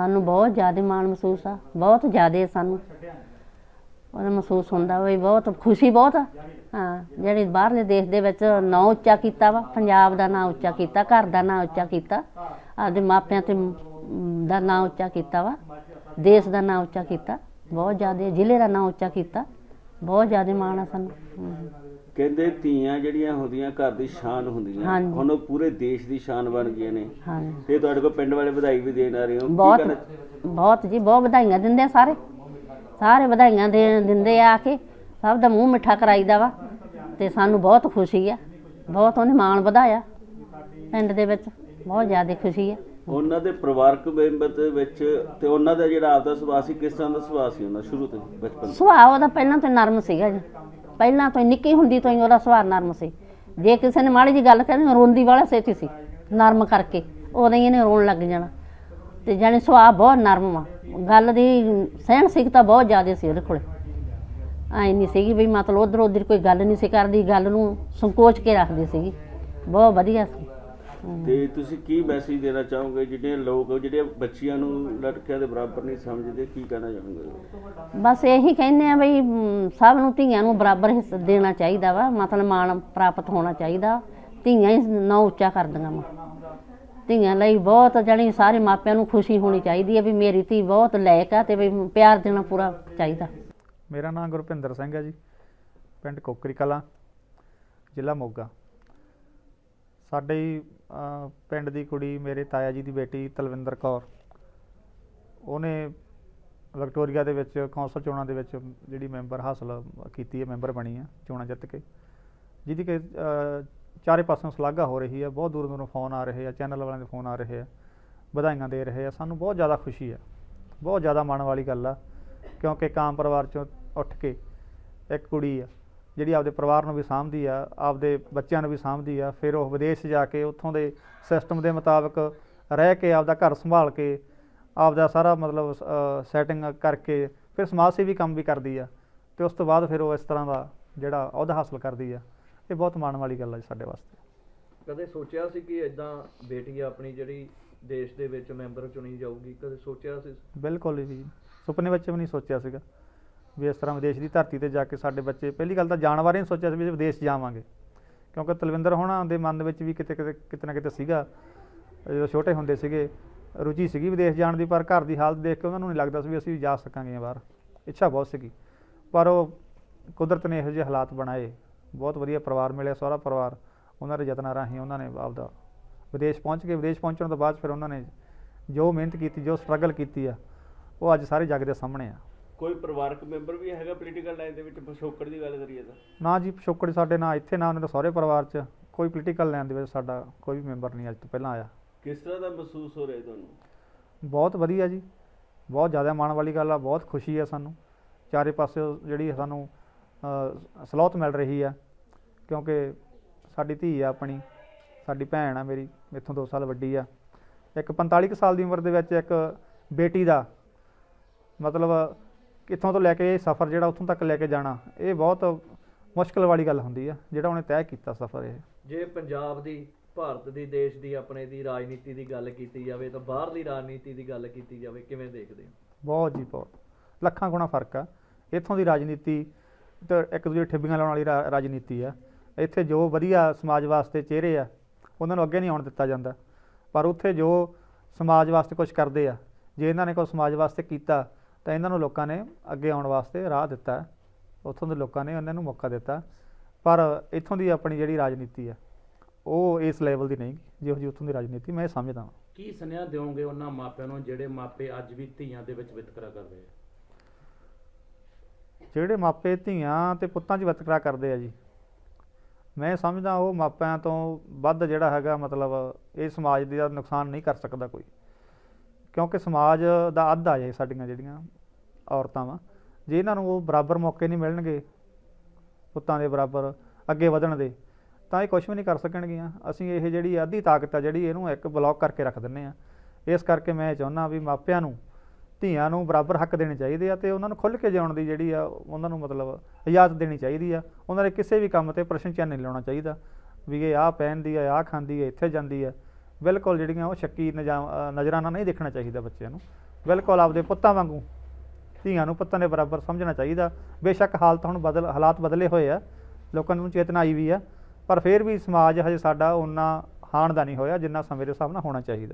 ਸਾਨੂੰ ਬਹੁਤ ਜ਼ਿਆਦਾ ਮਾਣ ਮਹਿਸੂਸ ਆ, ਬਹੁਤ ਜ਼ਿਆਦਾ ਸਾਨੂੰ। ਉਹਦਾ ਮਹਿਸੂਸ ਹੁੰਦਾ ਵੀ ਬਹੁਤ ਖੁਸ਼ੀ ਬਹੁਤ ਆ। ਹਾਂ, ਜਿਹੜੇ ਬਾਹਰਲੇ ਦੇਸ਼ ਦੇ ਵਿੱਚ ਨਾਂ ਉੱਚਾ ਕੀਤਾ ਵਾ, ਪੰਜਾਬ ਦਾ ਨਾਂ ਉੱਚਾ ਕੀਤਾ, ਘਰ ਦਾ ਨਾਂ ਉੱਚਾ ਕੀਤਾ, ਆਪਦੇ ਮਾਪਿਆਂ ਤੇ ਦਾ ਨਾਂ ਉੱਚਾ ਕੀਤਾ ਵਾ, ਦੇਸ਼ ਦਾ ਨਾਂ ਉੱਚਾ ਕੀਤਾ, ਬਹੁਤ ਜ਼ਿਆਦਾ ਜ਼ਿਲ੍ਹੇ ਦਾ ਨਾਂ ਉੱਚਾ ਕੀਤਾ। ਬਹੁਤ ਜ਼ਿਆਦਾ ਮਾਣ ਆ ਸਾਨੂੰ। ਹਮ। ਕਹਿੰਦੇ ਧੀਆਂ ਜਿਹੜੀਆਂ ਹੁੰਦੀਆਂ ਘਰ ਦੀ ਸ਼ਾਨ ਹੁੰਦੀਆਂ। ਹਾਂਜੀ। ਹੁਣ ਉਹ ਪੂਰੇ ਦੇਸ਼ ਦੀ ਸ਼ਾਨ ਬਣ ਗਈਆਂ ਨੇ। ਹਾਂਜੀ। ਤੇ ਤੁਹਾਡੇ ਕੋਲ ਪਿੰਡ ਵਾਲੇ ਵਧਾਈ ਵੀ ਦੇਣ ਆ ਰਹੇ ਹੋ। ਕੀ ਬਹੁਤ ਕਹਿਣਾ- ਬਹੁਤ ਜੀ ਬਹੁਤ ਵਧਾਈਆਂ ਦਿੰਦੇ ਆ ਸਾਰੇ। ਸਾਰੇ ਵਧਾਈਆਂ ਦੇ ਦਿੰਦੇ ਆ ਕੇ। ਸਭ ਦਾ ਮੂੰਹ ਮਿੱਠਾ ਕਰਾਈਦਾ ਵਾ। ਤੇ ਸਾਨੂੰ ਬਹੁਤ ਖੁਸ਼ੀ ਆ। ਬਹੁਤ ਉਹਨੇ ਮਾਣ ਵਧਾਇਆ ਪਿੰਡ ਦੇ ਵਿੱਚ। ਬਹੁਤ ਜ਼ਿਆਦਾ ਖੁਸ਼ੀ ਆ। ਉਹਨਾਂ ਦੇ ਪਰਿਵਾਰਕ ਮੈਂਬਰ ਦੇ ਵਿੱਚ ਤੇ ਉਹਨਾਂ ਦਾ ਜਿਹੜਾ ਆਪਦਾ ਸੁਭਾਅ ਸੀ, ਕਿਸ ਤਰ੍ਹਾਂ ਦਾ ਸੁਭਾਅ ਸੀ ਉਹਨਾਂ ਸ਼ੁਰੂ ਤੋਂ ਬਚਪਨ ਤੋਂ? ਸੁਭਾਅ ਉਹਦਾ ਪਹਿਲਾਂ ਤੋਂ ਹੀ ਨਰਮ ਸੀਗਾ ਜੀ। ਪਹਿਲਾਂ ਤੋਂ ਹੀ, ਨਿੱਕੀ ਹੁੰਦੀ ਤੋਂ ਹੀ ਉਹਦਾ ਸੁਭਾਅ ਨਰਮ ਸੀ। ਜੇ ਕਿਸੇ ਨੇ ਮਾੜੀ ਜੀ ਗੱਲ ਕਰਨੀ ਰੋਂਦੀ ਵਾਲਾ ਸੇਤੀ ਸੀ, ਨਰਮ ਕਰਕੇ। ਉਦੋਂ ਹੀ ਇਹਨੇ ਰੋਣ ਲੱਗ ਜਾਣਾ। ਤੇ ਜਾਣੀ ਸੁਭਾਅ ਬਹੁਤ ਨਰਮ ਆ ਗੱਲ ਦੀ ਸਹਿਣ ਸਿੱਖਤਾ ਬਹੁਤ ਜ਼ਿਆਦਾ ਸੀ ਉਹਦੇ ਕੋਲੇ। ਐ ਨਹੀਂ ਸੀਗੀ ਵੀ ਮਤਲਬ ਉਧਰ ਉਧਰ ਕੋਈ ਗੱਲ ਨਹੀਂ ਸੀ ਕਰਦੀ, ਗੱਲ ਨੂੰ ਸੰਕੋਚ ਕੇ ਰੱਖਦੀ ਸੀਗੀ। ਬਹੁਤ ਵਧੀਆ ਸੀ। ਤੇ ਤੁਸੀਂ ਕੀ ਮੈਸੇਜ ਦੇਣਾ ਚਾਹੋਗੇ? ਜਿਹੜੇ ਲੋਕ ਜਿਹੜੇ ਬੱਚੀਆਂ ਨੂੰ ਲੜਕਿਆਂ ਦੇ ਬਰਾਬਰ ਨਹੀਂ ਸਮਝਦੇ ਕੀ ਕਹਿਣਾ ਚਾਹੋਗੇ? ਬਸ ਇਹੀ ਕਹਿੰਦੇ ਆ ਬਈ ਸਭ ਨੂੰ ਧੀਆਂ ਨੂੰ ਬਰਾਬਰ ਹਿੱਸਾ ਦੇਣਾ ਚਾਹੀਦਾ ਵਾ ਮਤਲਬ ਮਾਣ ਪ੍ਰਾਪਤ ਹੋਣਾ ਚਾਹੀਦਾ। ਧੀਆਂ ਹੀ ਨਾਂ ਉੱਚਾ ਕਰਦੀਆਂ ਵਾ। ਧੀਆਂ ਲਈ ਬਹੁਤ ਜਾਣੀ ਸਾਰੇ ਮਾਪਿਆਂ ਨੂੰ ਖੁਸ਼ੀ ਹੋਣੀ ਚਾਹੀਦੀ ਹੈ ਵੀ ਮੇਰੀ ਧੀ ਬਹੁਤ ਲਾਇਕ ਆ ਤੇ ਵੀ ਪਿਆਰ ਦੇਣਾ ਪੂਰਾ ਚਾਹੀਦਾ। ਮੇਰਾ ਨਾਮ ਗੁਰਭਿੰਦਰ ਸਿੰਘ ਹੈ ਜੀ ਪਿੰਡ ਕੋਕਰੀ ਕਲਾਂ ਜ਼ਿਲ੍ਹਾ ਮੋਗਾ। ਸਾਡੇ ਪਿੰਡ ਦੀ ਕੁੜੀ ਮੇਰੇ ਤਾਇਆ ਜੀ ਦੀ ਬੇਟੀ ਤਲਵਿੰਦਰ ਕੌਰ। ਉਹਨੇ ਵਿਕਟੋਰੀਆ ਦੇ ਵਿੱਚ ਕੌਂਸਲ ਚੋਣਾਂ ਦੇ ਵਿੱਚ ਜਿਹੜੀ ਮੈਂਬਰ ਹਾਸਲ ਕੀਤੀ ਹੈ, ਮੈਂਬਰ ਬਣੀ ਹੈ ਚੋਣਾਂ ਜਿੱਤ ਕੇ। ਜਿਹਦੀ ਕਿ ਚਾਰੇ ਪਾਸੋਂ ਸ਼ਲਾਘਾ ਹੋ ਰਹੀ ਹੈ, ਬਹੁਤ ਦੂਰ ਦੂਰੋਂ ਫੋਨ ਆ ਰਹੇ ਆ, ਚੈਨਲ ਵਾਲਿਆਂ ਦੇ ਫੋਨ ਆ ਰਹੇ ਆ, ਵਧਾਈਆਂ ਦੇ ਰਹੇ ਆ, ਸਾਨੂੰ ਬਹੁਤ ਜ਼ਿਆਦਾ ਖੁਸ਼ੀ ਹੈ। ਬਹੁਤ ਜ਼ਿਆਦਾ ਮਾਣ ਵਾਲੀ ਗੱਲ ਆ, ਕਿਉਂਕਿ ਕਾਮ ਪਰਿਵਾਰ ਚੋਂ ਉੱਠ ਕੇ ਇੱਕ ਕੁੜੀ ਆ ਜਿਹੜੀ ਆਪਦੇ ਪਰਿਵਾਰ ਨੂੰ ਵੀ ਸਾਂਭਦੀ ਆ ਆਪਦੇ ਬੱਚਿਆਂ ਨੂੰ ਵੀ ਸਾਂਭਦੀ ਆ ਫਿਰ ਉਹ ਵਿਦੇਸ਼ ਜਾ ਕੇ ਉੱਥੋਂ ਦੇ ਸਿਸਟਮ ਦੇ ਮੁਤਾਬਕ ਰਹਿ ਕੇ ਆਪਦਾ ਘਰ ਸੰਭਾਲ ਕੇ ਆਪਦਾ ਸਾਰਾ ਮਤਲਬ ਸੈਟਿੰਗ ਕਰਕੇ ਫਿਰ ਸਮਾਜ ਸੇਵੀ ਕੰਮ ਵੀ ਕਰਦੀ ਆ ਤੇ ਉਸ ਤੋਂ ਬਾਅਦ ਫਿਰ ਉਹ ਇਸ ਤਰ੍ਹਾਂ ਦਾ ਜਿਹੜਾ ਅਹੁਦਾ ਹਾਸਲ ਕਰਦੀ ਆ ਇਹ ਬਹੁਤ ਮਾਣ ਵਾਲੀ ਗੱਲ ਆ ਜੀ ਸਾਡੇ ਵਾਸਤੇ। ਕਦੇ ਸੋਚਿਆ ਸੀ ਕਿ ਇਦਾਂ ਬੇਟੀ ਆਪਣੀ ਜਿਹੜੀ ਦੇਸ਼ ਦੇ ਵਿੱਚ ਮੈਂਬਰ ਚੁਣੀ ਜਾਊਗੀ? ਕਦੇ ਸੋਚਿਆ ਸੀ? ਬਿਲਕੁਲ ਜੀ ਸੁਪਨੇ ਵਿੱਚ ਵੀ ਨਹੀਂ ਸੋਚਿਆ ਸੀਗਾ। ਵੀ ਇਸ ਤਰ੍ਹਾਂ ਵਿਦੇਸ਼ ਦੀ ਧਰਤੀ ਤੇ ਜਾ ਕੇ ਸਾਡੇ ਬੱਚੇ, ਪਹਿਲੀ ਗੱਲ ਤਾਂ ਜਾਣ ਬਾਰੇ ਨਹੀਂ ਸੋਚਿਆ ਸੀ ਵੀ ਅਸੀਂ ਵਿਦੇਸ਼ ਜਾਵਾਂਗੇ। ਕਿਉਂਕਿ ਤਲਵਿੰਦਰ ਹੋਣਾ ਦੇ ਮਨ ਵਿੱਚ ਵੀ ਕਿਤੇ ਕਿਤੇ ਕਿਤੇ ਨਾ ਕਿਤੇ ਸੀਗਾ। ਜਦੋਂ ਛੋਟੇ ਹੁੰਦੇ ਸੀਗੇ, ਰੁਚੀ ਸੀਗੀ ਵਿਦੇਸ਼ ਜਾਣ ਦੀ, ਪਰ ਘਰ ਦੀ ਹਾਲਤ ਦੇਖ ਕੇ ਉਹਨਾਂ ਨੂੰ ਨਹੀਂ ਲੱਗਦਾ ਸੀ ਵੀ ਅਸੀਂ ਜਾ ਸਕਾਂਗੇ ਬਾਹਰ। ਇੱਛਾ ਬਹੁਤ ਸੀਗੀ। ਪਰ ਉਹ ਕੁਦਰਤ ਨੇ ਇਹੋ ਜਿਹੇ ਹਾਲਾਤ ਬਣਾਏ। ਬਹੁਤ ਵਧੀਆ ਪਰਿਵਾਰ ਮਿਲਿਆ, ਸਾਰਾ ਪਰਿਵਾਰ ਉਹਨਾਂ ਦੇ ਯਤਨਾਂ ਰਾਹੀਂ ਉਹਨਾਂ ਨੇ ਆਪਦਾ ਵਿਦੇਸ਼ ਪਹੁੰਚ ਕੇ, ਵਿਦੇਸ਼ ਪਹੁੰਚਣ ਤੋਂ ਬਾਅਦ ਫਿਰ ਉਹਨਾਂ ਨੇ ਜੋ ਮਿਹਨਤ ਕੀਤੀ, ਜੋ ਸਟਰਗਲ ਕੀਤੀ ਆ, ਉਹ ਅੱਜ ਸਾਰੇ ਜੱਗ ਦੇ ਸਾਹਮਣੇ ਆ। ਕੋਈ ਪਰਿਵਾਰਕ ਮੈਂਬਰ ਵੀ ਹੈਗਾ ਪੋਲੀਟੀਕਲ ਲਾਈਨ ਦੇ ਵਿੱਚ ਪਿਛੋਕੜ ਦੀ ਗੱਲ ਕਰੀਏ ਤਾਂ? ਨਾ ਜੀ ਪਿਛੋਕੜ ਸਾਡੇ ਨਾ ਇੱਥੇ ਨਾ ਉਹਨਾਂ ਦੇ ਸਹੁਰੇ ਪਰਿਵਾਰ 'ਚ। ਕੋਈ ਪੋਲੀਟੀਕਲ ਲਾਈਨ ਦੇ ਵਿੱਚ ਸਾਡਾ ਕੋਈ ਵੀ ਮੈਂਬਰ ਨਹੀਂ ਅੱਜ ਤੋਂ ਪਹਿਲਾਂ ਆਇਆ। ਕਿਸ ਤਰ੍ਹਾਂ ਦਾ ਮਹਿਸੂਸ ਹੋ ਰਿਹਾ ਤੁਹਾਨੂੰ? ਬਹੁਤ ਵਧੀਆ ਜੀ। ਬਹੁਤ ਜ਼ਿਆਦਾ ਮਾਣ ਵਾਲੀ ਗੱਲ ਆ ਬਹੁਤ ਖੁਸ਼ੀ ਆ ਸਾਨੂੰ। ਚਾਰੇ ਪਾਸੇ ਜਿਹੜੀ ਸਾਨੂੰ ਸਲੋਤ ਮਿਲ ਰਹੀ ਆ ਕਿਉਂਕਿ ਸਾਡੀ ਧੀ ਆ ਆਪਣੀ ਸਾਡੀ ਭੈਣ ਆ ਮੇਰੀ ਮੇਥੋਂ 2 ਸਾਲ ਵੱਡੀ ਆ। ਇੱਕ 45 ਕੁ ਸਾਲ ਦੀ ਉਮਰ ਦੇ ਵਿੱਚ ਇੱਕ ਬੇਟੀ ਦਾ ਮਤਲਬ ਕਿੱਥੋਂ ਤੋਂ ਲੈ ਕੇ ਇਹ ਸਫ਼ਰ ਜਿਹੜਾ ਉੱਥੋਂ ਤੱਕ ਲੈ ਕੇ ਜਾਣਾ ਇਹ ਬਹੁਤ ਮੁਸ਼ਕਲ ਵਾਲੀ ਗੱਲ ਹੁੰਦੀ ਆ ਜਿਹੜਾ ਉਹਨੇ ਤੈਅ ਕੀਤਾ ਸਫ਼ਰ ਇਹ। ਜੇ ਪੰਜਾਬ ਦੀ ਭਾਰਤ ਦੀ ਦੇਸ਼ ਦੀ ਆਪਣੇ ਦੀ ਰਾਜਨੀਤੀ ਦੀ ਗੱਲ ਕੀਤੀ ਜਾਵੇ ਤਾਂ ਬਾਹਰਲੀ ਰਾਜਨੀਤੀ ਦੀ ਗੱਲ ਕੀਤੀ ਜਾਵੇ ਕਿਵੇਂ ਦੇਖਦੇ ਹੋ? ਬਹੁਤ ਜੀ ਬਹੁਤ ਲੱਖਾਂ ਗੁਣਾ ਫ਼ਰਕ ਆ। ਇੱਥੋਂ ਦੀ ਰਾਜਨੀਤੀ ਤੇ ਇੱਕ ਦੂਜੇ ਠਿੱਬੀਆਂ ਲਾਉਣ ਵਾਲੀ ਰਾਜਨੀਤੀ ਆ। ਇੱਥੇ ਜੋ ਵਧੀਆ ਸਮਾਜ ਵਾਸਤੇ ਚਿਹਰੇ ਆ ਉਹਨਾਂ ਨੂੰ ਅੱਗੇ ਨਹੀਂ ਆਉਣ ਦਿੱਤਾ ਜਾਂਦਾ। ਪਰ ਉੱਥੇ ਜੋ ਸਮਾਜ ਵਾਸਤੇ ਕੁਝ ਕਰਦੇ ਆ ਜੇ ਇਹਨਾਂ ਨੇ ਕੋਈ ਸਮਾਜ ਵਾਸਤੇ ਕੀਤਾ ਤਾਂ ਇਹਨਾਂ ਨੂੰ ਲੋਕਾਂ ਨੇ ਅੱਗੇ ਆਉਣ ਵਾਸਤੇ ਰਾਹ ਦਿੱਤਾ ਉੱਥੋਂ ਦੇ ਲੋਕਾਂ ਨੇ ਉਹਨਾਂ ਨੂੰ ਮੌਕਾ ਦਿੱਤਾ ਪਰ ਇੱਥੋਂ ਦੀ ਆਪਣੀ ਜਿਹੜੀ ਰਾਜਨੀਤੀ ਆ ਉਹ ਇਸ ਲੈਵਲ ਦੀ ਨਹੀਂ। ਜਿਹੋ ਜਿਹੀ ਉੱਥੋਂ ਦੀ ਰਾਜਨੀਤੀ ਮੈਂ ਸਮਝਦਾ ਹਾਂ ਕੀ ਸੁਨੇਹਾ ਦਿਓਗੇ ਉਹਨਾਂ ਮਾਪਿਆਂ ਨੂੰ ਜਿਹੜੇ ਮਾਪੇ ਅੱਜ ਵੀ ਧੀਆਂ ਦੇ ਵਿੱਚ ਵਿਤਕਰਾ ਕਰ ਰਹੇ ਆ? ਜਿਹੜੇ ਮਾਪੇ ਧੀਆਂ ਤੇ ਪੁੱਤਾਂ 'ਚ ਵਿਤਕਰਾ ਕਰਦੇ ਆ ਜੀ ਮੈਂ ਸਮਝਦਾ ਉਹ ਮਾਪਿਆਂ ਤੋਂ ਵੱਧ ਜਿਹੜਾ ਹੈਗਾ ਮਤਲਬ ਇਹ ਸਮਾਜ ਦਾ ਨੁਕਸਾਨ ਨਹੀਂ ਕਰ ਸਕਦਾ ਕੋਈ। ਕਿਉਂਕਿ ਸਮਾਜ ਦਾ ਅੱਧ ਆ ਜੇ ਸਾਡੀਆਂ ਜਿਹੜੀਆਂ ਔਰਤਾਂ ਵਾ। ਜੇ ਇਹਨਾਂ ਨੂੰ ਉਹ ਬਰਾਬਰ ਮੌਕੇ ਨਹੀਂ ਮਿਲਣਗੇ, ਪੁੱਤਾਂ ਦੇ ਬਰਾਬਰ ਅੱਗੇ ਵਧਣ ਦੇ, ਤਾਂ ਇਹ ਕੁਝ ਵੀ ਨਹੀਂ ਕਰ ਸਕਣਗੀਆਂ। ਅਸੀਂ ਇਹ ਜਿਹੜੀ ਅੱਧੀ ਤਾਕਤ ਆ, ਜਿਹੜੀ ਇਹਨੂੰ ਇੱਕ ਬਲੌਕ ਕਰਕੇ ਰੱਖ ਦਿੰਨੇ ਆ। ਇਸ ਕਰਕੇ ਮੈਂ ਚਾਹੁੰਦਾ ਵੀ ਮਾਪਿਆਂ ਨੂੰ, ਧੀਆਂ ਨੂੰ ਬਰਾਬਰ ਹੱਕ ਦੇਣੇ ਚਾਹੀਦੇ ਆ ਤੇ ਉਹਨਾਂ ਨੂੰ ਖੁੱਲ੍ਹ ਕੇ ਜਿਉਣ ਦੀ ਜਿਹੜੀ ਆ, ਉਹਨਾਂ ਨੂੰ ਮਤਲਬ ਇਜਾਜ਼ਤ ਦੇਣੀ ਚਾਹੀਦੀ ਆ। ਉਹਨਾਂ ਦੇ ਕਿਸੇ ਵੀ ਕੰਮ ਤੇ ਪ੍ਰਸ਼ਨ ਚਿੰਨ੍ਹ ਨਹੀਂ ਲਾਉਣਾ ਚਾਹੀਦਾ ਵੀ ਇਹ ਆਹ ਪਹਿਨਦੀ ਆ, ਆਹ ਖਾਂਦੀ ਆ, ਇੱਥੇ ਜਾਂਦੀ ਆ। ਬਿਲਕੁਲ ਜਿਹੜੀਆਂ ਉਹ ਸ਼ੱਕੀ ਨਜ਼ਾ- ਅ, ਨਹੀਂ ਦੇਖਣਾ ਚਾਹੀਦਾ ਬੱਚਿਆਂ ਨੂੰ। ਬਿਲਕੁਲ ਆਪਦੇ ਪੁੱਤਾਂ ਵਾਂਗੂ ਧੀਆਂ ਨੂੰ ਪੁੱਤਾਂ ਦੇ ਬਰਾਬਰ ਸਮਝਣਾ ਚਾਹੀਦਾ। ਬੇਸ਼ੱਕ ਹਾਲਤ ਹੁਣ ਬਦਲ ਹਾਲਾਤ ਬਦਲੇ ਹੋਏ ਆ ਲੋਕਾਂ ਨੂੰ ਚੇਤਨਾ ਆਈ ਵੀ ਆ ਪਰ ਫਿਰ ਵੀ ਸਮਾਜ ਹਜੇ ਸਾਡਾ ਉਹਨਾਂ ਹਾਣ ਦਾ ਨਹੀਂ ਹੋਇਆ ਜਿੰਨਾ ਸਮੇਂ ਦੇ ਹਿਸਾਬ ਨਾਲ ਹੋਣਾ ਚਾਹੀਦਾ।